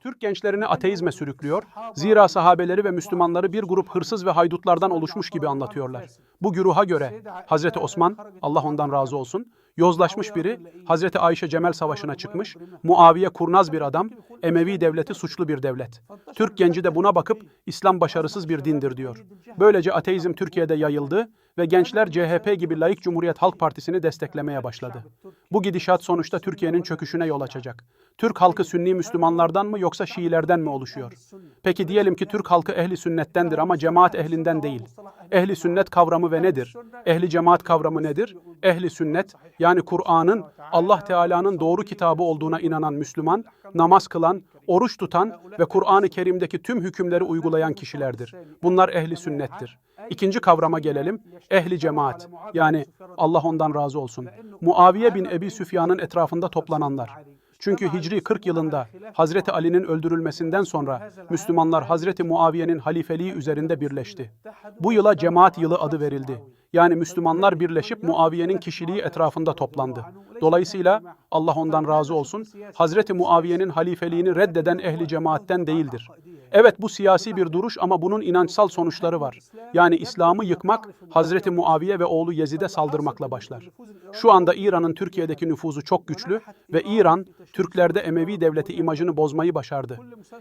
Türk gençlerini ateizme sürüklüyor. Zira sahabeleri ve Müslümanları bir grup hırsız ve haydutlardan oluşmuş gibi anlatıyorlar. Bu güruha göre Hazreti Osman, Allah ondan razı olsun, yozlaşmış biri, Hazreti Ayşe Cemel Savaşı'na çıkmış, Muaviye kurnaz bir adam, Emevi devleti suçlu bir devlet. Türk genci de buna bakıp İslam başarısız bir dindir diyor. Böylece ateizm Türkiye'de yayıldı ve gençler CHP gibi Layık Cumhuriyet Halk Partisi'ni desteklemeye başladı. Bu gidişat sonuçta Türkiye'nin çöküşüne yol açacak. Türk halkı Sünni Müslümanlardan mı yoksa Şiilerden mi oluşuyor? Peki diyelim ki Türk halkı ehli sünnettendir ama cemaat ehlinden değil. Ehli sünnet kavramı ve nedir? Ehli cemaat kavramı nedir? Ehli sünnet yani Kur'an'ın Allah Teala'nın doğru kitabı olduğuna inanan Müslüman, namaz kılan, oruç tutan ve Kur'an-ı Kerim'deki tüm hükümleri uygulayan kişilerdir. Bunlar ehli sünnettir. İkinci kavrama gelelim. Ehli cemaat. Yani Allah ondan razı olsun. Muaviye bin Ebi Süfyan'ın etrafında toplananlar. Çünkü Hicri 40 yılında Hazreti Ali'nin öldürülmesinden sonra Müslümanlar Hazreti Muaviye'nin halifeliği üzerinde birleşti. Bu yıla cemaat yılı adı verildi. Yani Müslümanlar birleşip Muaviye'nin kişiliği etrafında toplandı. Dolayısıyla Allah ondan razı olsun, Hazreti Muaviye'nin halifeliğini reddeden ehli cemaatten değildir. Evet bu siyasi bir duruş ama bunun inançsal sonuçları var. Yani İslam'ı yıkmak Hazreti Muaviye ve oğlu Yezid'e saldırmakla başlar. Şu anda İran'ın Türkiye'deki nüfuzu çok güçlü ve İran Türklerde Emevi devleti imajını bozmayı başardı.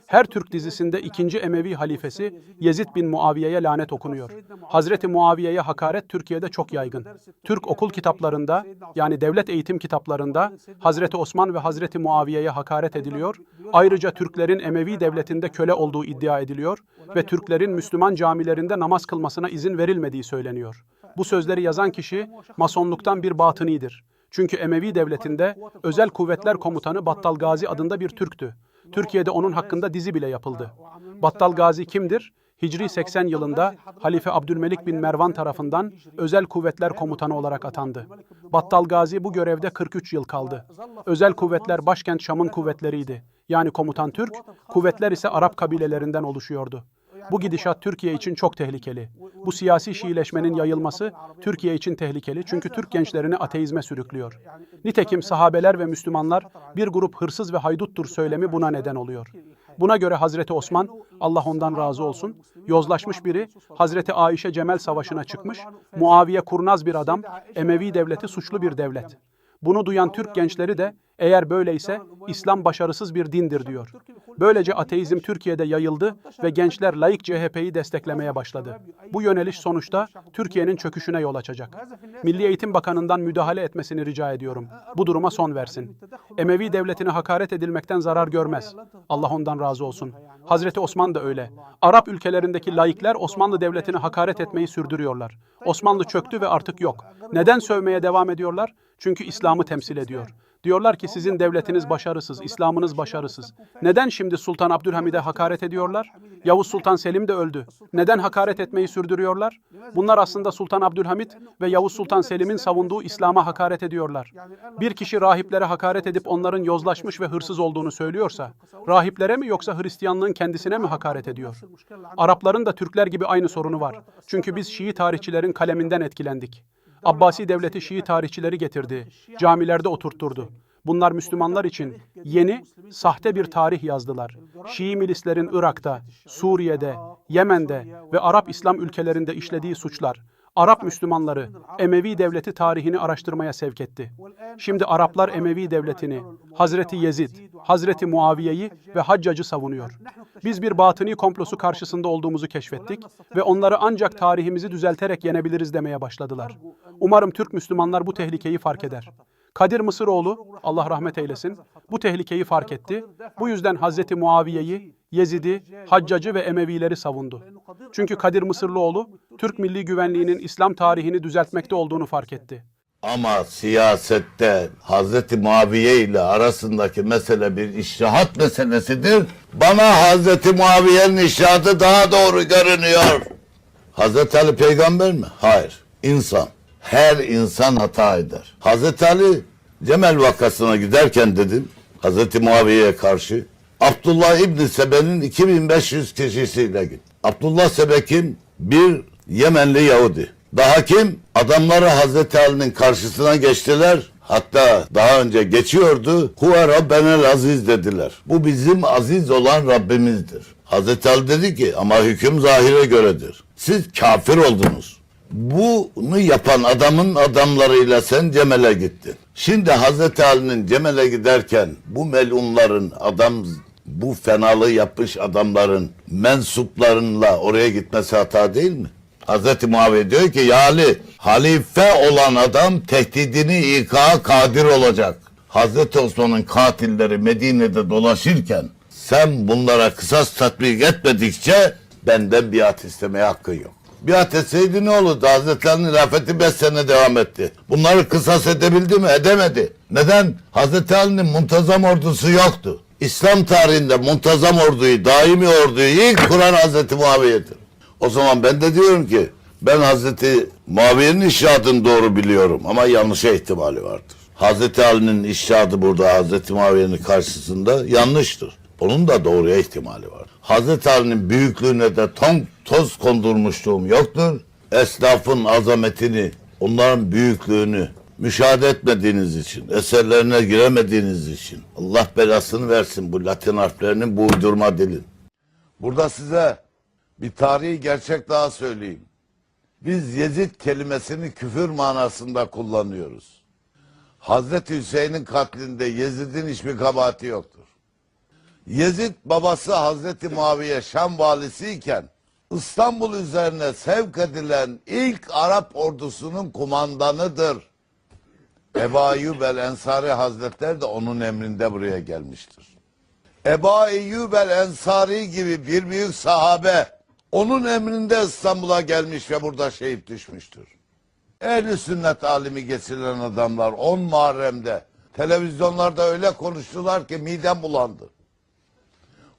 Her Türk dizisinde ikinci Emevi halifesi Yezid bin Muaviye'ye lanet okunuyor. Hazreti Muaviye'ye hakaret Türkiye'de çok yaygın. Türk okul kitaplarında yani devlet eğitim kitaplarında Hazreti Osman ve Hazreti Muaviye'ye hakaret ediliyor. Ayrıca Türklerin Emevi devletinde köle olduğu iddia ediliyor ve Türklerin Müslüman camilerinde namaz kılmasına izin verilmediği söyleniyor. Bu sözleri yazan kişi masonluktan bir batınidir. Çünkü Emevi devletinde özel kuvvetler komutanı Battal Gazi adında bir Türktü. Türkiye'de onun hakkında dizi bile yapıldı. Battal Gazi kimdir? Hicri 80 yılında Halife Abdülmelik bin Mervan tarafından Özel Kuvvetler Komutanı olarak atandı. Battal Gazi bu görevde 43 yıl kaldı. Özel Kuvvetler başkent Şam'ın kuvvetleriydi. Yani komutan Türk, kuvvetler ise Arap kabilelerinden oluşuyordu. Bu gidişat Türkiye için çok tehlikeli. Bu siyasi Şiileşmenin yayılması Türkiye için tehlikeli çünkü Türk gençlerini ateizme sürüklüyor. Nitekim sahabeler ve Müslümanlar bir grup hırsız ve hayduttur söylemi buna neden oluyor. Buna göre Hazreti Osman, Allah ondan razı olsun, yozlaşmış biri, Hazreti Ayşe Cemel Savaşı'na çıkmış, Muaviye kurnaz bir adam, Emevi devleti suçlu bir devlet. Bunu duyan Türk gençleri de eğer böyleyse İslam başarısız bir dindir diyor. Böylece ateizm Türkiye'de yayıldı ve gençler layık CHP'yi desteklemeye başladı. Bu yöneliş sonuçta Türkiye'nin çöküşüne yol açacak. Milli Eğitim Bakanı'ndan müdahale etmesini rica ediyorum. Bu duruma son versin. Emevi devletine hakaret edilmekten zarar görmez. Allah ondan razı olsun. Hazreti Osman da öyle. Arap ülkelerindeki laikler Osmanlı Devleti'ne hakaret etmeyi sürdürüyorlar. Osmanlı çöktü ve artık yok. Neden sövmeye devam ediyorlar? Çünkü İslam'ı temsil ediyor. Diyorlar ki sizin devletiniz başarısız, İslam'ınız başarısız. Neden şimdi Sultan Abdülhamid'e hakaret ediyorlar? Yavuz Sultan Selim de öldü. Neden hakaret etmeyi sürdürüyorlar? Bunlar aslında Sultan Abdülhamid ve Yavuz Sultan Selim'in savunduğu İslam'a hakaret ediyorlar. Bir kişi rahiplere hakaret edip onların yozlaşmış ve hırsız olduğunu söylüyorsa, rahiplere mi yoksa Hristiyanlığın kendisine mi hakaret ediyor? Arapların da Türkler gibi aynı sorunu var. Çünkü biz Şii tarihçilerin kaleminden etkilendik. Abbasi devleti Şii tarihçileri getirdi, camilerde oturtturdu. Bunlar Müslümanlar için yeni, sahte bir tarih yazdılar. Şii milislerin Irak'ta, Suriye'de, Yemen'de ve Arap İslam ülkelerinde işlediği suçlar, Arap Müslümanları Emevi devleti tarihini araştırmaya sevk etti. Şimdi Araplar Emevi devletini, Hazreti Yezid, Hazreti Muaviye'yi ve Haccac'ı savunuyor. Biz bir batıni komplosu karşısında olduğumuzu keşfettik ve onları ancak tarihimizi düzelterek yenebiliriz demeye başladılar. Umarım Türk Müslümanlar bu tehlikeyi fark eder. Kadir Mısıroğlu, Allah rahmet eylesin, bu tehlikeyi fark etti. Bu yüzden Hazreti Muaviye'yi, Yezid'i, Haccac'ı ve Emevileri savundu. Çünkü Kadir Mısırlıoğlu, Türk milli güvenliğinin İslam tarihini düzeltmekte olduğunu fark etti. Ama siyasette Hazreti Muaviye ile arasındaki mesele bir iştihat meselesidir. Bana Hazreti Muaviye'nin iştihatı daha doğru görünüyor. Hazreti Ali peygamber mi? Hayır. İnsan. Her insan hata eder. Hazreti Ali Cemel vakasına giderken dedim Hazreti Muaviye'ye karşı Abdullah İbni Sebe'nin 2500 kişisiyle git. Abdullah Sebe kim? Bir Yemenli Yahudi. Daha kim? Adamları Hazreti Ali'nin karşısına geçtiler. Hatta daha önce geçiyordu. Huve Rabbenel Aziz dediler. Bu bizim aziz olan Rabbimizdir. Hazreti Ali dedi ki ama hüküm zahire göredir. Siz kafir oldunuz. Bunu yapan adamın adamlarıyla sen Cemel'e gittin. Şimdi Hazreti Ali'nin Cemel'e giderken bu melunların adam bu fenalığı yapmış adamların mensuplarınla oraya gitmesi hata değil mi? Hazreti Muaviye diyor ki ya Ali halife olan adam tehdidini ikaya kadir olacak. Hazreti Osman'ın katilleri Medine'de dolaşırken sen bunlara kısas tatbik etmedikçe benden biat istemeye hakkın yok. Biat etseydi ne olurdu? Hazreti Ali'nin hilafeti 5 sene devam etti. Bunları kısas edebildi mi? Edemedi. Neden? Hazreti Ali'nin muntazam ordusu yoktu. İslam tarihinde muntazam orduyu, daimi orduyu ilk kuran Hazreti Muaviye'dir. O zaman ben de diyorum ki ben Hazreti Muaviye'nin işadını doğru biliyorum ama yanlışa ihtimali vardır. Hazreti Ali'nin işadı burada Hazreti Muaviye'nin karşısında yanlıştır. Onun da doğruya ihtimali var. Hazreti Ali'nin büyüklüğüne de ton, toz kondurmuşluğum yoktur. Esnafın azametini, onların büyüklüğünü müşahede etmediğiniz için, eserlerine giremediğiniz için Allah belasını versin bu Latin harflerinin bu uydurma dilin. Burada size bir tarihi gerçek daha söyleyeyim. Biz Yezid kelimesini küfür manasında kullanıyoruz. Hazreti Hüseyin'in katlinde Yezid'in hiçbir kabahati yoktur. Yezid babası Hazreti Muaviye Şam valisiyken İstanbul üzerine sevk edilen ilk Arap ordusunun kumandanıdır. Ebu Eyyub el Ensari Hazretleri de onun emrinde buraya gelmiştir. Ebu Eyyub el Ensari gibi bir büyük sahabe onun emrinde İstanbul'a gelmiş ve burada şehit düşmüştür. Ehli sünnet alimi geçirilen adamlar 10 Muharrem'de televizyonlarda öyle konuştular ki midem bulandı.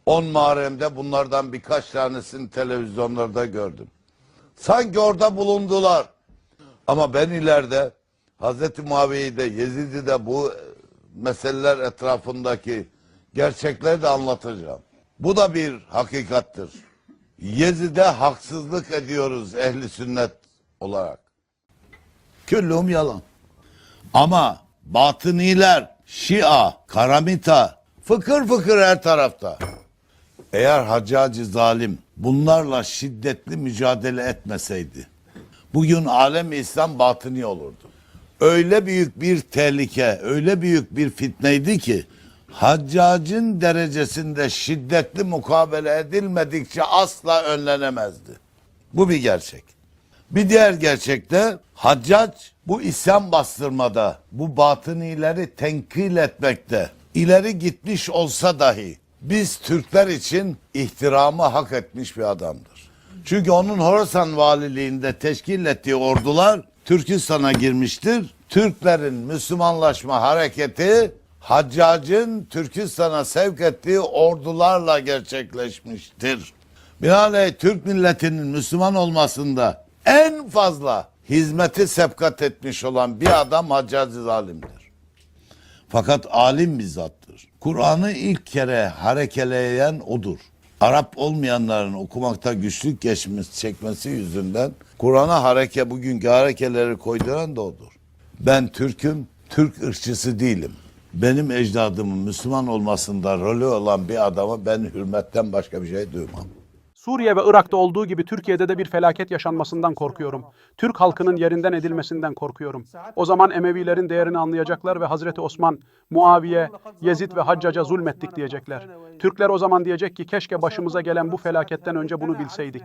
10 Muharrem'de bunlardan birkaç tanesini televizyonlarda gördüm. Sanki orada bulundular. Ama ben ileride Hazreti Muaviye'yi de Yezid'i de bu e, meseleler etrafındaki gerçekleri de anlatacağım. Bu da bir hakikattır. Yezid'e haksızlık ediyoruz ehli sünnet olarak. Küllüm yalan. Ama batıniler, Şia, Karamita, fıkır fıkır her tarafta. Eğer Haccacı zalim bunlarla şiddetli mücadele etmeseydi, bugün alem İslam batıni olurdu. Öyle büyük bir tehlike, öyle büyük bir fitneydi ki, Haccacın derecesinde şiddetli mukabele edilmedikçe asla önlenemezdi. Bu bir gerçek. Bir diğer gerçek de Haccac bu isyan bastırmada, bu batınileri tenkil etmekte ileri gitmiş olsa dahi biz Türkler için ihtiramı hak etmiş bir adamdır. Çünkü onun Horasan valiliğinde teşkil ettiği ordular Türkistan'a girmiştir. Türklerin Müslümanlaşma hareketi Haccac'ın Türkistan'a sevk ettiği ordularla gerçekleşmiştir. Binaenaleyh Türk milletinin Müslüman olmasında en fazla hizmeti sepkat etmiş olan bir adam Haccacı zalimdir. Fakat alim bir zattır. Kur'an'ı ilk kere harekeleyen odur. Arap olmayanların okumakta güçlük geçmesi, çekmesi yüzünden Kur'an'a hareke bugünkü harekeleri koyduran da odur. Ben Türk'üm, Türk ırkçısı değilim. Benim ecdadımın Müslüman olmasında rolü olan bir adama ben hürmetten başka bir şey duymam. Suriye ve Irak'ta olduğu gibi Türkiye'de de bir felaket yaşanmasından korkuyorum. Türk halkının yerinden edilmesinden korkuyorum. O zaman Emevilerin değerini anlayacaklar ve Hazreti Osman, Muaviye, Yezid ve Haccac'a zulmettik diyecekler. Türkler o zaman diyecek ki keşke başımıza gelen bu felaketten önce bunu bilseydik.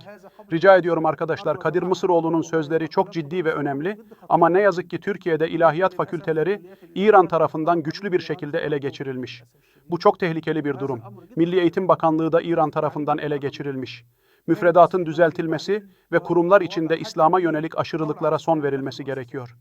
Rica ediyorum arkadaşlar Kadir Mısıroğlu'nun sözleri çok ciddi ve önemli ama ne yazık ki Türkiye'de ilahiyat fakülteleri İran tarafından güçlü bir şekilde ele geçirilmiş. Bu çok tehlikeli bir durum. Milli Eğitim Bakanlığı da İran tarafından ele geçirilmiş. Müfredatın düzeltilmesi ve kurumlar içinde İslam'a yönelik aşırılıklara son verilmesi gerekiyor.